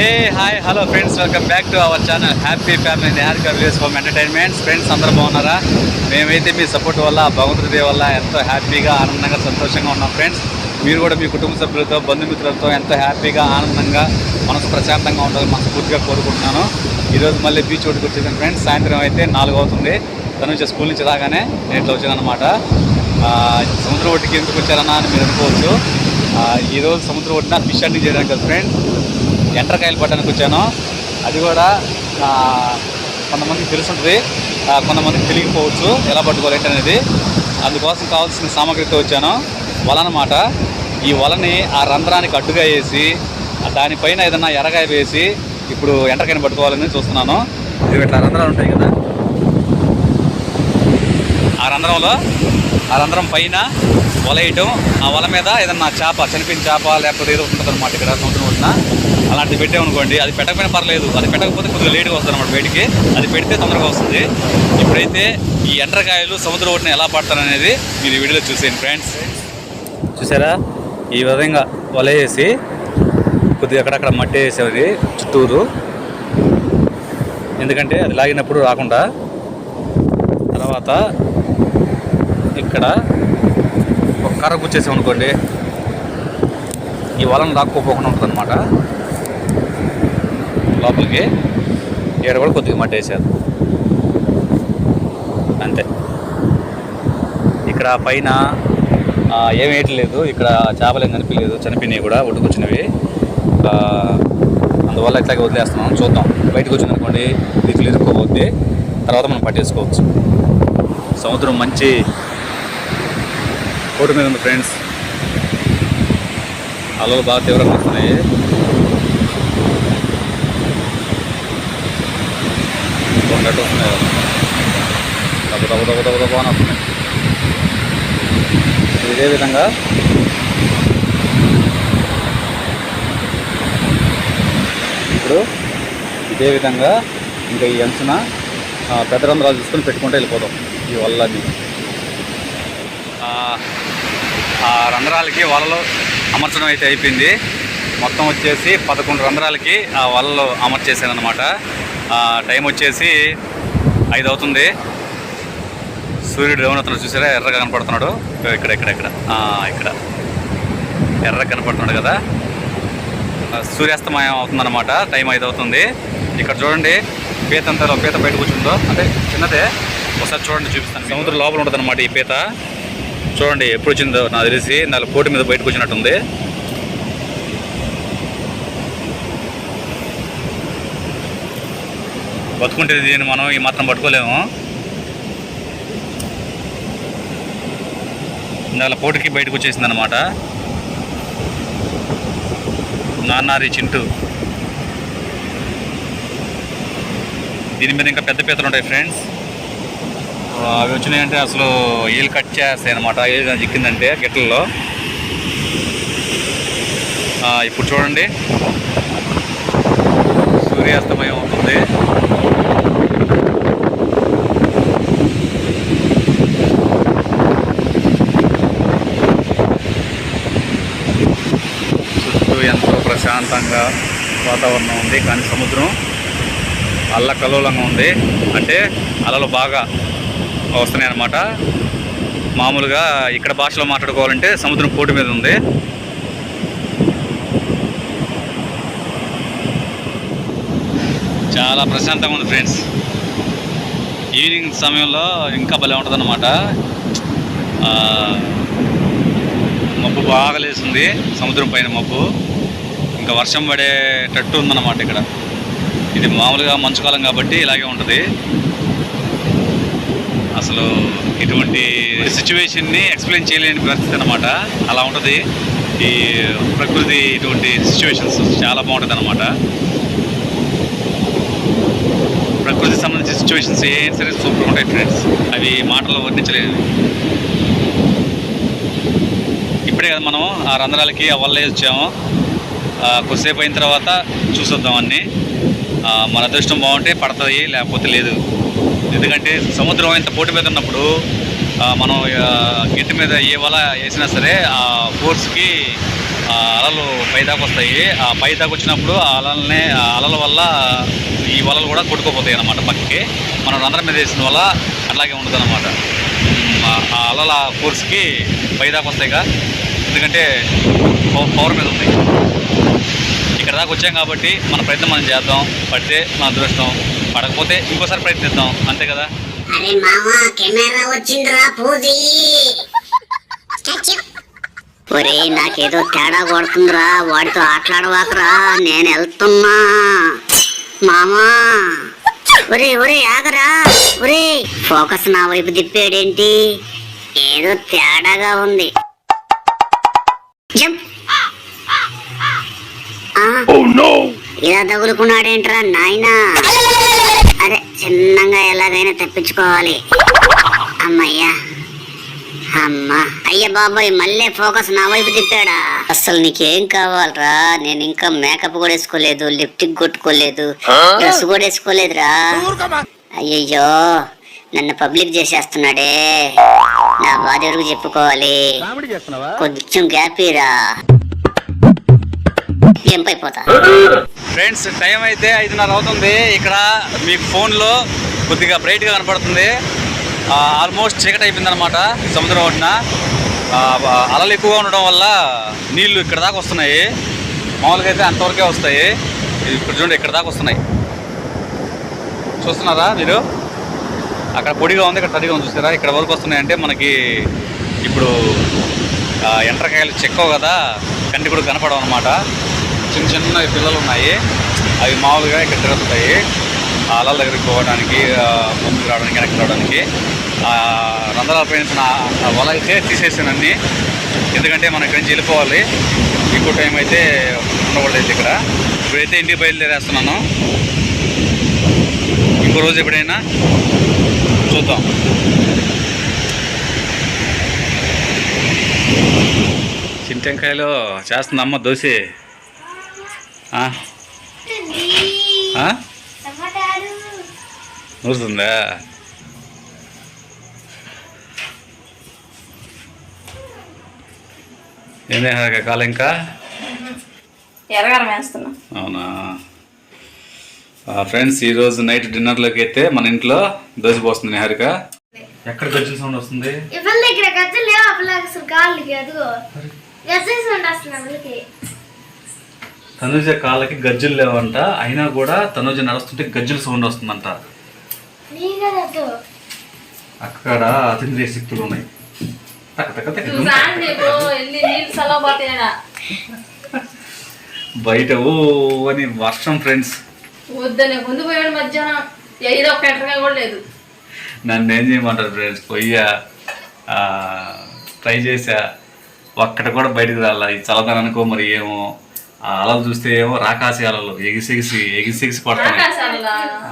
A hi hello friends welcome back to our channel happy family Niharika village home entertainments friends అందరూ బాగున్నారా? మేమైతే మీ support వల్ల భగవంతుడి వల్ల ఎంతో హ్యాపీగా ఆనందంగా సంతోషంగా ఉన్నాం ఫ్రెండ్స్ మీరు కూడా మీ కుటుంబ సభ్యులతో బంధుమిత్రులతో ఎంతో హ్యాపీగా ఆనందంగా మనసు ప్రశాంతంగా ఉండాలని మనస్ఫూర్తిగా కోరుకుంటున్నాను. ఈరోజు మళ్ళీ బీచ్ ఒడ్డుకు వచ్చేసాను ఫ్రెండ్స్ సాయంత్రం అయితే నాలుగు అవుతుంది. తన నుంచి స్కూల్ నుంచి రాగానే నేను ఇట్లా వచ్చాను అనమాట సముద్రం ఒడ్డుకి ఎందుకు వచ్చారన్నా అని మీరు అనుకోవచ్చు. ఈరోజు సముద్రం ఒడ్డున ఫిష్ హండింగ్ చేయడానికి కదా ఫ్రెండ్స్ ఎండ్రకాయలు పట్టడానికి వచ్చాను. అది కూడా కొంతమందికి తెలుసుంటుంది. కొంతమందికి తెలియకపోవచ్చు ఎలా పట్టుకోవాలి అనేది. అందుకోసం కావాల్సిన సామాగ్రితో వచ్చాను. వల ఈ వలని ఆ రంధ్రానికి అడ్డుగా వేసి దానిపైన ఏదైనా ఎరగాయ వేసి ఇప్పుడు ఎండ్రకాయని పట్టుకోవాలని చూస్తున్నాను. ఇవి ఇట్లా రంధ్రాలు ఉంటాయి కదా. ఆ రంధ్రంలో ఆ రంధ్రం పైన వల వేయటం ఆ వల మీద ఏదన్నా చేప చనిపోయిన చేప లేకపోతే ఏదో ఉంటుంది అనమాట ఇక్కడ సముద్రం ఉన్న అలాంటిది పెట్టామనుకోండి అది పెట్టకపోయినా పర్లేదు. అది పెట్టకపోతే కొద్దిగా లేట్గా వస్తుంది అనమాట బయటికి. అది పెడితే తొందరగా వస్తుంది. ఇప్పుడైతే ఈ ఎండ్రకాయలు సముద్రం ఒడ్డున ఎలా పడతారనేది మీరు వీడియోలో చూసేయండి ఫ్రెండ్స్. చూసారా? ఈ విధంగా వల వేసి కొద్దిగా అక్కడక్కడ మట్టి వేసేది చుట్టూరు. ఎందుకంటే అది లాగినప్పుడు రాకుండా తర్వాత ఇక్కడ కర్ర గుచ్చేసాం అనుకోండి ఈ వలను లాక్కోపోకుండా ఉంటుంది అనమాట లోపలికి ఇక్కడ కూడా కొద్దిగా మట్టి వేసారు అంతే. ఇక్కడ పైన ఏం వేయట్లేదు. ఇక్కడ చేపలు ఏం కనిపించలేదు. చనిపోయినాయి కూడా ఒడ్డుకొచ్చినవి. అందువల్ల ఇట్లాగే వదిలేస్తున్నాం. చూద్దాం. బయటకు వచ్చింది అనుకోండి ఇట్లు ఇరుక్కోబోద్ది తర్వాత మనం పట్టేసుకోవచ్చు. సముద్రం మంచి రోడ్డు మీద ఉంది ఫ్రెండ్స్. అలలు బాగా తీవ్రంగా వస్తున్నాయి. కొండట్టు వస్తున్నాయి. దెబ్బ దెబ్బ దెబ్బ దెబ్బ దెబ్బ అని వస్తున్నాయి. ఇదే విధంగా ఇప్పుడు ఇదే విధంగా ఇంకా ఈ అంచున ఆ, పెద్ద రంధ్రాలు తీసుకొని పెట్టుకుంటే వెళ్ళిపోదాం ఈ వల్ల ఆ రంధ్రాలకి వలలు అమర్చడం అయితే అయిపోయింది. మొత్తం వచ్చేసి పదకొండు రంధ్రాలకి ఆ వలలు అమర్చేసాను అనమాట టైం వచ్చేసి ఐదు అవుతుంది. సూర్యుడు ఏమవుతున్నాడు చూసారా? ఎర్రగా కనపడుతున్నాడు. ఇక్కడ ఇక్కడ ఇక్కడ. ఆ, ఇక్కడ. ఎర్రగా కనపడుతున్నాడు కదా. సూర్యాస్తమయం అవుతుందన్నమాట. టైం ఐదు అవుతుంది. ఇక్కడ చూడండి పీత అంతా పీత బయట కూర్చుందో. అంటే చిన్నదే. ఒకసారి చూడండి చూపిస్తాను సముద్రం లోపల ఉంటుంది అనమాట ఈ పీత. చూడండి ఎప్పుడు వచ్చిందో నాకు తెలిసి నాలుగు కోటి మీద బయటకు వచ్చినట్టుంది బతుకుంటే దీన్ని మనం ఈ మాత్రం పట్టుకోలేము. నెల కోటికి బయటకు వచ్చేసింది అనమాట నాన్నారి చింటూ. దీని మీద ఇంకా పెద్ద పీతలు ఉంటాయి ఫ్రెండ్స్ అవి వచ్చినాయంటే అసలు ఏలు కట్ చేస్తాయి అనమాట ఏలు చిక్కిందంటే గిట్టల్లో ఇప్పుడు చూడండి. సూర్యాస్తమయం అవుతుంది. చుట్టూ ఎంతో ప్రశాంతంగా వాతావరణం ఉంది. కానీ సముద్రం అల్లకల్లోలంగా ఉంది. అంటే అలలు బాగా వస్తున్నాయి అన్నమాట మామూలుగా ఇక్కడ భాషలో మాట్లాడుకోవాలంటే సముద్రం పోటు మీద ఉంది. చాలా ప్రశాంతంగా ఉంది ఫ్రెండ్స్. ఈవినింగ్ సమయంలో ఇంకా భలే ఉంటుంది అనమాట మబ్బు బాగా లేస్తుంది సముద్రం పైన మబ్బు. ఇంకా వర్షం పడేటట్టు ఉందన్నమాట ఇక్కడ. ఇది మామూలుగా మంచుకాలం కాబట్టి ఇలాగే ఉంటుంది. అసలు ఇటువంటి సిచ్యువేషన్ని ఎక్స్ప్లెయిన్ చేయలేని పరిస్థితి అనమాట అలా ఉంటుంది. ఈ ప్రకృతి ఇటువంటి సిచ్యువేషన్స్ చాలా బాగుంటుంది అనమాట ప్రకృతి సంబంధించిన సిచ్యువేషన్స్ ఏ సరే సూపర్ ఉంటాయి ఫ్రెండ్స్. అవి మాటల్లో వర్ణించలేదు ఇప్పుడే కదా మనం ఆ రంధ్రాలకి ఆ వచ్చాము. కొద్దిసేపు అయిన తర్వాత చూసొద్దాం అన్నీ. మన అదృష్టం బాగుంటే పడుతుంది లేకపోతే లేదు. ఎందుకంటే సముద్రం ఇంత పోటీ మీద ఉన్నప్పుడు మనం ఆ, గిట్టు మీద ఏ వల వేసినా సరే ఆ ఫోర్స్కి అలలు పైదాకు వస్తాయి. ఆ పైదాకు వచ్చినప్పుడు ఆ అలల్ని ఆ అలల వల్ల ఈ వలలు కూడా కొట్టుకుపోతాయి అన్నమాట పక్కకి. మనం రంధ్రం మీద వేసిన వల్ల అట్లాగే ఉంటుంది అనమాట ఆ అలల ఫోర్స్కి పైదాకు వస్తాయిగా ఎందుకంటే పవర్ మీద ఉంది ఇక్కడ దాకా వచ్చాం కాబట్టి మన ప్రయత్నం మనం చేద్దాం. పడితే మన అదృష్టం. పడకపోతే ఇంకోసారి ప్రయత్నిద్దాం. అంతే కదా? అరే మామా కెమెరా వచ్చిందిరా పూజీ ఒరే నాకేదో తేడా కొడుతుందిరా వాడితో ఆటలాడవాకరా నేను వెళ్తున్నా. మామా. ఒరే ఒరే ఆగరా. ఒరే ఫోకస్ నా వైపు తిప్పాడేంటి? ఏదో తేడాగా ఉంది. జంప్. ఆ, ఇలా తగులుకున్నాడేంట్రా నాయనా? చిన్నగా ఎలాగైనా తప్పించుకోవాలి. అమ్మయ్యా. అమ్మా. అయ్య బాబాయ్ మళ్ళీ ఫోకస్ నా వైపు తిప్పాడా? అసలు నీకేం కావాలరా? నేను ఇంకా మేకప్ కూడా వేసుకోలేదు లిప్టిక్ కొట్టుకోలేదు డ్రెస్ కూడా వేసుకోలేదురా. అయ్యయ్యో నన్ను పబ్లిక్ చేసేస్తున్నాడే. నా బాధ ఎవరికి చెప్పుకోవాలి? కొంచెం గ్యాప్ ఇరా అయిపోతా ఫ్రెండ్స్ టైం అయితే ఐదున్నర అవుతుంది. ఇక్కడ మీకు ఫోన్లో కొద్దిగా బ్రైట్గా కనపడుతుంది. ఆల్మోస్ట్ చీకటి అయిపోయిందనమాట సముద్రం ఒడ్డున. అలలు ఎక్కువగా ఉండడం వల్ల నీళ్ళు ఇక్కడ దాకా వస్తున్నాయి. మామూలుగా అయితే అంతవరకే వస్తాయి. ఇప్పుడు చూడండి ఇక్కడ దాకా వస్తున్నాయి. చూస్తున్నారా మీరు? అక్కడ పొడిగా ఉంది ఇక్కడ తడిగా ఉంది చూస్తారా ఇక్కడ వరకు వస్తున్నాయంటే మనకి ఇప్పుడు ఆ, ఎండ్రకాయలు చెక్కవు కదా కంటి కూడా కనపడవు అనమాట చిన్న చిన్న పిల్లలు ఉన్నాయి అవి మామూలుగా ఇక్కడ తిరుగుతాయి. అలల దగ్గరికి పోవడానికి ముందుకు రావడానికి వెనక్కి రావడానికి. రంధ్రాల పైన వల అయితే తీసేసానన్ని ఎందుకంటే మనం ఇక్కడి నుంచి వెళ్ళిపోవాలి. ఎక్కువ టైం అయితే ఉండకూడదు ఇక్కడ. ఇప్పుడైతే ఇంటికి బయలుదేరేస్తున్నాను. ఇంకో రోజు ఎప్పుడైనా చూద్దాం. చింటెంకాయలు చేస్తుందమ్మ దోశ. నూరుతుందా? ఏందే కాలం ఇంకా? ఎర్రగారం వేస్తున్నా. అవునా? ఫ్రెండ్స్ ఈరోజు నైట్ డిన్నర్లోకి అయితే మన ఇంట్లో దోశ పోస్తుంది నిహారిక. ఎక్కడ గజ్జల సౌండ్ వస్తుంది? ఇవాళ ఇక్కడ గజ్జలు లేవు అసలు కాళ్ళకి అదిగో గజ్జలు సౌండ్ వస్తుంది తనుజ కాళ్ళకి గజ్జలు లేవంట. అయినా కూడా తనుజ నడుస్తుంటే గజ్జల సౌండ్ వస్తుందంట. అక్కడ అతీంద్రియ శక్తులు ఉన్నాయి. బయట ఓ అని వర్షం ఫ్రెండ్స్. వద్దనే ముందు పోయాడు మధ్యాహ్నం. ఐదో ఒక ఎటగా కూడా లేదు. నన్ను ఏం చేయమంటారు ఫ్రెండ్స్? పొయ్యా ట్రై చేసా ఒక్కటి కూడా బయటకు రాలా. ఈ చల్లదననుకో మరి ఏమో. ఆ అలలు చూస్తే ఏమో రాకాసి అలలు ఎగిసెగిసి ఎగిసెగిసి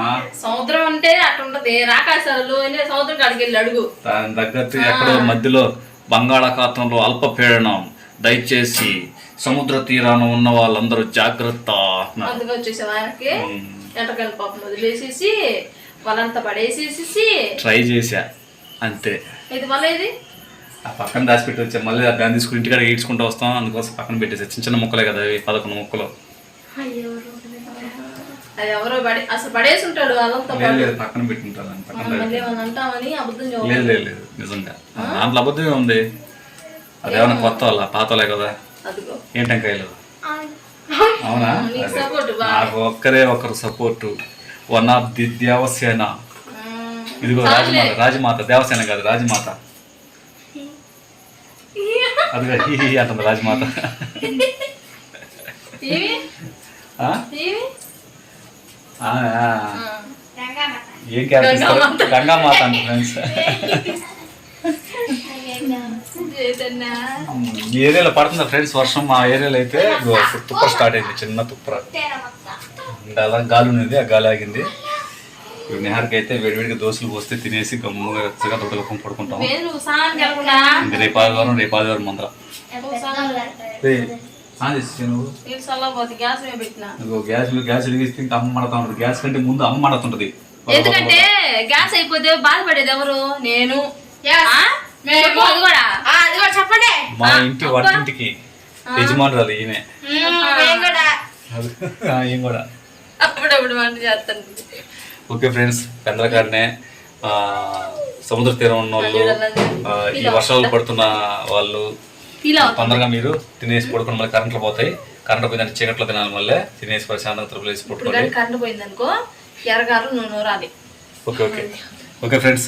ఆ, సముద్రం అంటే అట్లా ఉంటది. రాకాశాలు అంటే సముద్రం కాడికి వెళ్ళి అడుగు. దాని తగ్గట్టు ఎక్కడో మధ్యలో బంగాళాఖాతంలో అల్పపీడనం దయచేసి సముద్ర తీరాన ఉన్న వాళ్ళందరూ జాగ్రత్త. అందుకు పాపం వదిలేసేసి వాళ్ళంతా పడేసేసి ట్రై చేశా. అంతే. ఇది మళ్ళీ ఇది ఆ పక్కన దాచిపెట్టి వచ్చా. మళ్ళీ ఆ దాన్ని తీసుకుని ఇంటికాడ ఈడ్చుకుంటూ వస్తాం. అందుకోసం పక్కన పెట్టేసా చిన్న చిన్న ముక్కలే కదా అవి పదకొండు ముక్కలు. అది ఎవరో పడి అసలు పడేసి ఉంటాడు వాళ్ళంతా లేదు పక్కన పెట్టుంటారు దాన్ని పక్కన మనం మళ్ళీ పెట్టి. ఏమన్నా అంటామని అబద్ధం లేదు చెప్పాలి లేదు లేదు నిజంగా. దాంట్లో అబద్ధమే ఉంది. అదేమన్నా కొత్త వాళ్ళ పాత వాళ్ళే కదా. అదిగో. ఏంటంకాయలు అవునా? నీకు అదే. support బాగా. నాకు ఒక్కరే ఒకరు support one of the Devasena. ఇదిగో రాజమాత రాజమాత దేవసేన కాదు రాజమాత. అదిగో హీ హీ అంటుంది రాజమాత. ఏం క్యారెక్టర్? గంగామాత అంట ఫ్రెండ్స్. ఈ ఏరియాలో పడుతుందా ఫ్రెండ్స్ వర్షం? మా ఏరియాలో అయితే తుప్పర స్టార్ట్ అయింది చిన్న తుప్పర అలా గాలి ఉన్నది ఆ గాలి ఆగింది. ఇప్పుడు నిహార్కి అయితే వేడివేడిగా దోశలు పోస్తే తినేసి గమ్ముగా వెచ్చగా తొడలుకొని పడుకుంటాం. ఇంక రేపు ఆదివారం రేపు ఆదివారం మందర నువ్వు? గ్యాస్ గ్యాస్ గ్యాస్ వెలిగిస్తే ఇంకా అమ్మ మడతా ఉంటుంది. గ్యాస్ కంటే ముందు అమ్మ మడుతుంటది. ఎందుకంటే గ్యాస్ అయిపోతే బాధపడేది ఎవరు? నేను. చెప్పండి. మా ఇంటి వంటింటికి యజమానురాలు ఈమె. ఏం కూడా. అప్పుడప్పుడు వంట చేస్తాను ఓకే ఫ్రెండ్స్ పెందలకాడనే ఆ, సముద్ర తీరం ఉన్న వాళ్ళు ఈ వర్షాలు పడుతున్న వాళ్ళు తొందరగా మీరు తినేసి పడుకుని మళ్ళీ కరెంట్లు పోతాయి. కరెంట్ పోయిందంటే చీకట్లో తినాలి మళ్ళీ. తినేసి ప్రశాంతంగా పట్టుకోండి కానీ కరెంట్ పోయిందనుకో ఎర్రగారు ఓకే ఓకే. ఓకే ఫ్రెండ్స్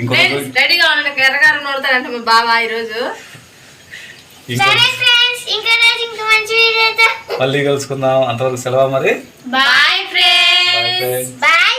ఇంకొక ఫ్రెండ్స్ రెడీగా ఉండండి ఎర్రగారు నూరుతాడంట మా బాబా ఈరోజు. ఇంకో ఇంకా రోజు ఇంకా మంచి వీడియో మళ్ళీ కలుసుకుందాం. అంతవరకు సెలవు మరి. Bye friends bye friends bye